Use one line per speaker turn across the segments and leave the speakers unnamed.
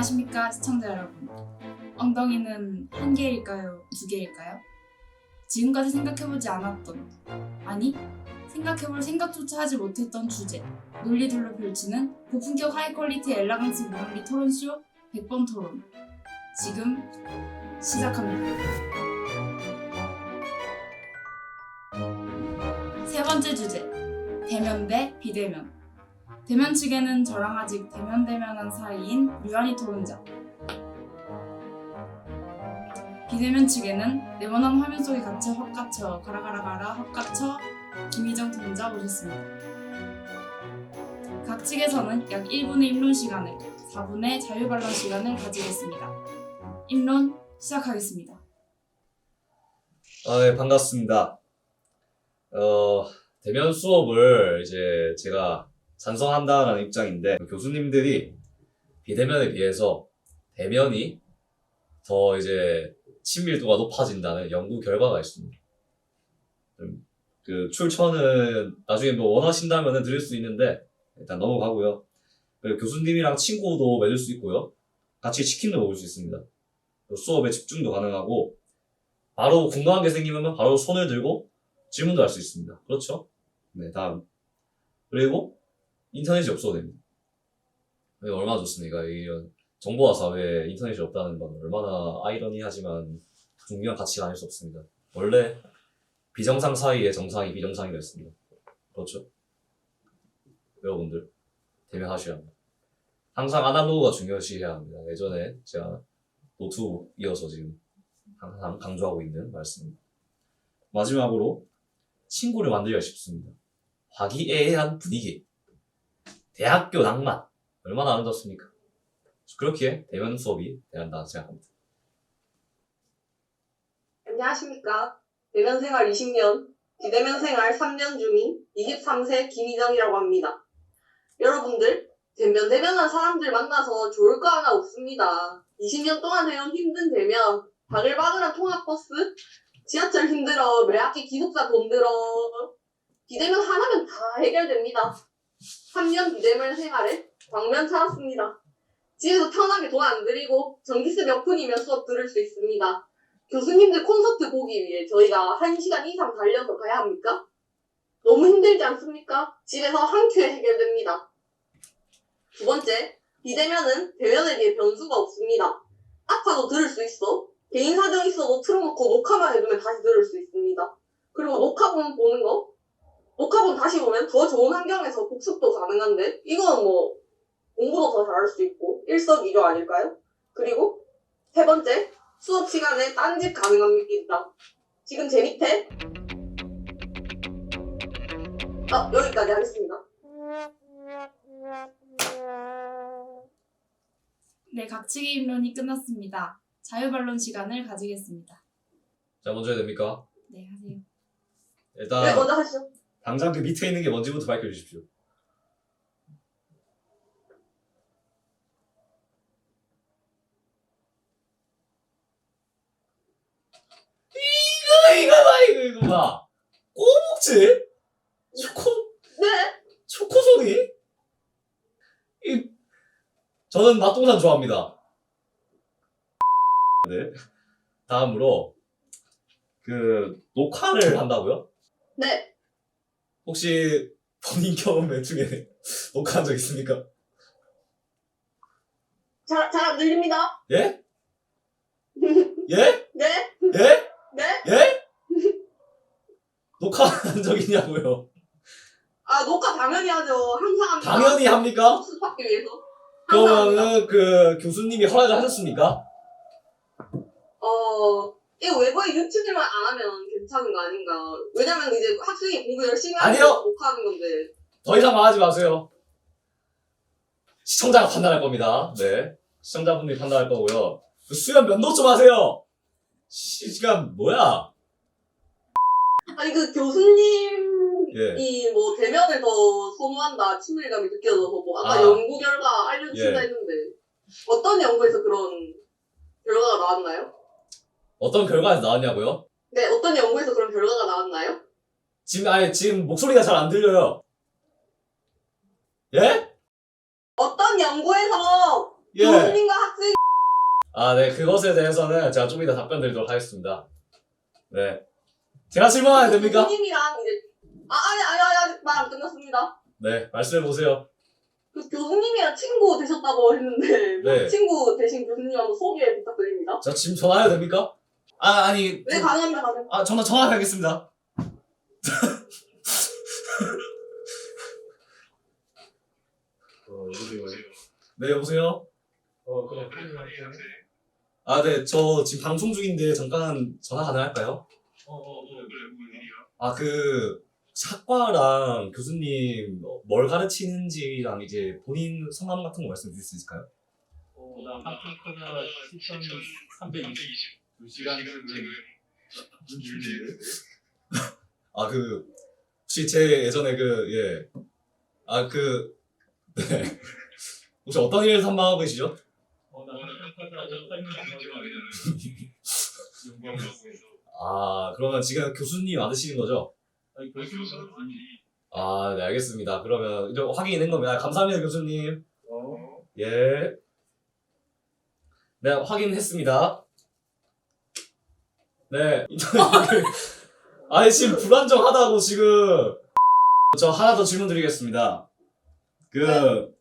안녕하십니까 시청자 여러분. 엉덩이는 한 개일까요? 두 개일까요? 지금까지 생각해보지 않았던 아니 생각해볼 생각조차 하지 못했던 주제 논리들로 펼치는 고품격 하이 퀄리티 엘라강스 무논리 토론쇼 100번 토론 지금 시작합니다. 세 번째 주제 대면 대 비대면 대면 측에는 저랑 아직 대면 대면한 사이인 유한이 토론자 비대면 측에는 네모난 화면 속에 갇혀 확 갇혀 가라 가라 가라 확 갇혀 김희정 토론자 모셨습니다. 각 측에서는 약 1분의 입론 시간을 4분의 자유반론 시간을 가지겠습니다. 입론 시작하겠습니다.
아, 네, 반갑습니다. 어, 대면 수업을 이제 제가 찬성한다라는 입장인데, 교수님들이 비대면에 비해서 대면이 더 이제 친밀도가 높아진다는 연구 결과가 있습니다. 음, 그 출처는 나중에 뭐 원하신다면 드릴 수 있는데, 일단 넘어가고요. 그리고 교수님이랑 친구도 맺을 수 있고요. 같이 치킨도 먹을 수 있습니다. 또 수업에 집중도 가능하고, 바로 궁금한 게 생기면 바로 손을 들고 질문도 할 수 있습니다. 그렇죠? 네, 다음. 그리고 인터넷이 없어도 됩니다. 얼마나 좋습니까? 이런 정보화 사회에 인터넷이 없다는 건 얼마나 아이러니하지만 중요한 가치가 아닐 수 없습니다. 원래 비정상 사이에 정상이 비정상이 됐습니다. 그렇죠? 여러분들 대면하셔야 합니다. 항상 아날로그가 중요시해야 합니다. 예전에 제가 노트북 이어서 지금 항상 강조하고 있는 말씀입니다. 마지막으로 친구를 만들기가 쉽습니다. 화기애애한 분위기, 대학교 낭만 얼마나 아름답습니까? 그렇게 대면 수업이 돼야 생각합니다.
안녕하십니까. 대면 생활 20년, 비대면 생활 3년 중인 23세 김희정이라고 합니다. 여러분들, 대면 대면한 사람들 만나서 좋을 거 하나 없습니다. 20년 동안 해온 힘든 대면, 바글바글한 통학버스, 지하철 힘들어, 매학기 기숙사 돈 들어. 비대면 하나면 다 해결됩니다. 3년 비대면 생활에 광면 찾았습니다. 집에서 편하게 돈 안 들이고 전기세 몇 푼이면 수업 들을 수 있습니다. 교수님들 콘서트 보기 위해 저희가 1시간 이상 달려서 가야 합니까? 너무 힘들지 않습니까? 집에서 한 큐에 해결됩니다. 두 번째, 비대면은 대면에 비해 변수가 없습니다. 아파도 들을 수 있어. 개인 사정 있어도 틀어놓고 녹화만 해두면 다시 들을 수 있습니다. 그리고 녹화본 보는 거? 녹화본 다시 보면 더 좋은 환경에서 복습도 가능한데 이건 뭐 공부도 더 잘할 수 있고 일석이조 아닐까요? 그리고 세 번째, 수업 시간에 딴짓 가능합니다. 지금 제 밑에 아 여기까지 하겠습니다.
네, 각 측의 입론이 끝났습니다. 자유반론 시간을 가지겠습니다.
자, 먼저 해야 됩니까?
네, 하세요.
일단
네 먼저 하시죠.
당장 그 밑에 있는 게 뭔지부터 밝혀 주십시오. 이거 이거 봐 이거 이거 봐 꼬북지 초코
네.
초코 소리 이 저는 맛동산 좋아합니다. 네 다음으로 그 녹화를 한다고요?
네.
혹시 본인 경험 중에 녹화한 적 있습니까?
잘 잘 안 들립니다.
예? 예?
네.
예?
네.
예? 녹화한 적 있냐고요?
아 녹화 당연히 하죠. 항상 합니다.
당연히 합니까?
복습 받기 위해서. 항상 합니다.
그러면은 그 교수님이 허락을 하셨습니까?
어, 이거 외부의 유튜브만 안 하면 괜찮은 거 아닌가. 왜냐면 이제 학생이 공부 열심히 하는
아니요.
거 녹화하는 건데.
더 이상 말하지 마세요. 시청자가 판단할 겁니다. 네. 시청자분들이 판단할 거고요. 그 수연 면도 좀 하세요. 시간 뭐야?
아니, 그 교수님이
예.
뭐 대면을 더 선호한다, 친밀감이 느껴져서 뭐 아까
아.
연구 결과 알려주신다
예.
했는데 어떤 연구에서 그런 결과가 나왔나요?
어떤 결과에서 나왔냐고요?
네, 어떤 연구에서 그런 결과가 나왔나요?
지금 아예 지금 목소리가 잘 안 들려요. 예?
어떤 연구에서
예.
교수님과 학생
아, 네. 그것에 대해서는 제가 좀 이따 답변 드리도록 하겠습니다. 네. 제가 질문해도 됩니까?
교수님이랑 이제 아 아니 아니 아니 아직 말안 끝났습니다.
네. 말씀해 보세요.
그 교수님이랑 친구 되셨다고 했는데
네.
친구 되신 교수님 한번 소개 부탁드립니다.
저 지금 전화해도 됩니까? 아 아니
네, 가능합니다, 가능.
아 전화 전화 가겠습니다.
어, 여보세요.
네 여보세요.
어, 그래.
아 네 저 지금 방송 중인데 잠깐 전화 가능할까요?
어, 어, 어, 그래. 무슨 일이야?
아 그 학과랑 교수님 뭘 가르치는지랑 이제 본인 성함 같은 거 말씀해 주실 수 있을까요?
어, 나 한평크나 시청 320. 두 시간 네.
아, 그, 혹시 제 예전에 그, 예. 아, 그, 네. 혹시 어떤 일을 삼망하고 계시죠? 아, 그러면 지금 교수님 맞으시는 거죠?
아,
네, 알겠습니다. 그러면 이제 확인이 된 겁니다. 감사합니다, 교수님. 예. 네, 확인했습니다. 네. 아니, 지금 불안정하다고 지금. 저 하나 더 질문 드리겠습니다. 그,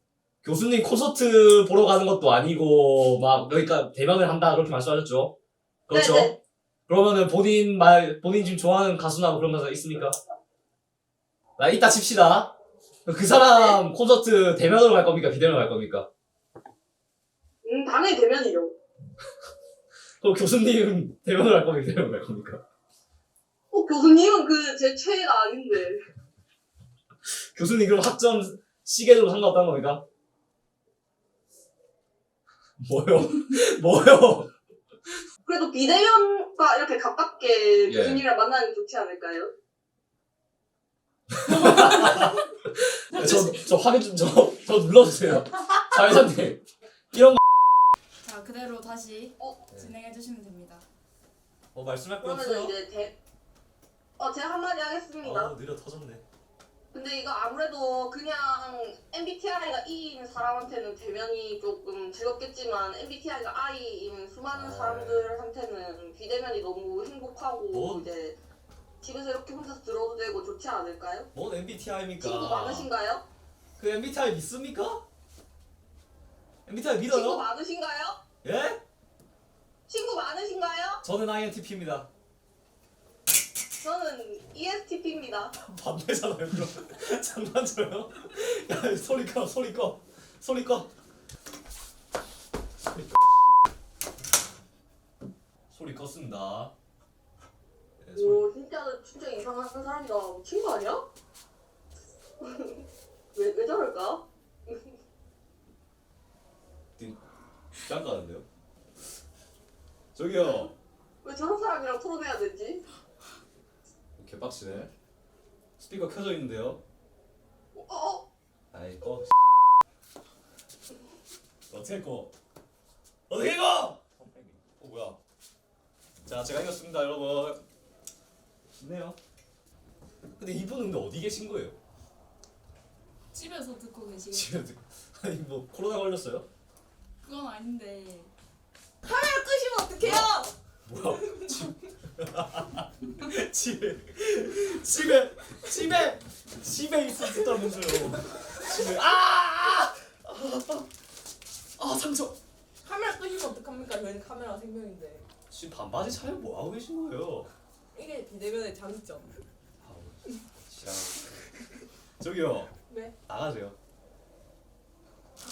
교수님 콘서트 보러 가는 것도 아니고, 막, 그러니까 대면을 한다, 그렇게 말씀하셨죠? 그렇죠?
네 네.
그러면은 본인 말, 본인 지금 좋아하는 가수나 뭐 그런 가수 있습니까? 나 이따 칩시다. 그 사람 콘서트 대면으로 갈 겁니까? 비대면으로 갈 겁니까?
음 당연히 대면이죠.
그럼 교수님 대면으로 갈 겁니까? 비대면으로 갈 겁니까?
어 교수님은 그 제 최애가 아닌데.
교수님 그럼 학점 시계도 상관없다는 겁니까? 뭐요? 뭐요?
그래도 비대면과 이렇게 가깝게
예.
교수님이랑 만나는 게 좋지 않을까요?
저, 저 확인 좀, 저, 저 눌러주세요. 사회자님. 이런
그대로 다시
어?
진행해 주시면 됩니다.
어, 말씀할 거
그러면 이제 대. 어 제가 한마디 하겠습니다.
어, 느려 터졌네.
근데 이거 아무래도 그냥 MBTI가 E인 사람한테는 대면이 조금 즐겁겠지만 MBTI가 I인 수많은
아.
사람들한테는 비대면이 너무 행복하고
뭐?
이제 집에서 이렇게 혼자 들어도 되고 좋지 않을까요?
뭔 MBTI입니까?
친구 많으신가요?
그 MBTI 믿습니까? MBTI
친구
믿어요?
많으신가요?
예?
친구 많으신가요?
저는 INTP입니다.
저는 ESTP입니다.
반대잖아요, 그럼. 장난쳐요? 야, 소리 꺼, 소리 꺼. 소리 꺼. 소리 꺼. 소리 껐습니다. 네, 소리.
오 진짜 진짜 이상한 사람이다. 친구 아니야? 왜, 왜 저럴까?
짱 가는데요? 저기요.
왜 저런 사람이랑 토론해야 되지?
개빡치네. 스피커 켜져 있는데요.
어? 어?
아이 꺼. 어떻게 꺼? 어떻게 꺼? 어 뭐야? 자 제가 이겼습니다 여러분. 좋네요. 근데 이분은 근데 어디 계신 거예요?
집에서 듣고 계시겠
지금 듣- 아니 뭐 코로나 걸렸어요?
그건 아닌데
끄시면 어떡해요?
뭐야? 집 집에 집에 집에 집에 있었다면서요? 집에 아! 아! 아, 아 상처.
카메라 끄시면 어떡합니까? 저희는 카메라 생명인데
지금 반바지 차려 뭐 하고 계신 거예요?
이게 비대면의 장점
아우, 지랄. 저기요
네?
나가세요.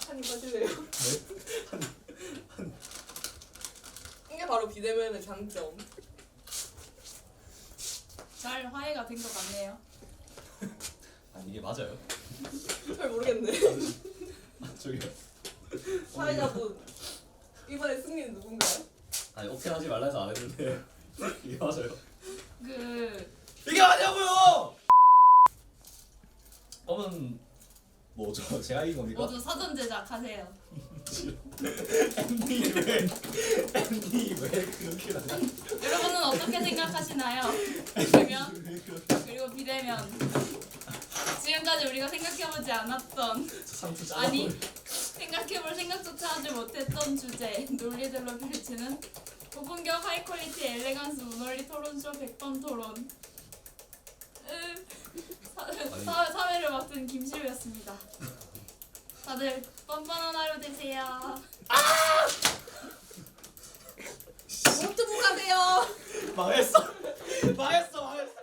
한입 하실래요?
네?
이게 바로 비대면의 장점
잘 화해가 된 것 같네요.
아니 이게 맞아요?
잘 모르겠네
아, 저기요.
사회자분 이번에 승리는 누군가요?
아니 오케이 하지 말라 해서 안 했는데 이게 맞아요.
그
이게 맞냐고요? 그러면 뭐죠? 제가 이긴 겁니까?
모두 사전 제작하세요.
앤디 왜 앤디 왜 그렇게 나가?
여러분은 어떻게 생각하시나요? 대면 그리고 비대면 지금까지 우리가 생각해보지 않았던
상투
아니. 생각해볼 생각조차 하지 못했던 주제 논리들로 펼치는 고분격 하이 퀄리티 엘레강스 문원리 토론쇼 100번 토론 으, 사회, 사회를 맡은 김시우였습니다. 다들 뻔뻔한 하루 되세요. 아! 아! 모두 가세요. 망했어. 망했어. 망했어.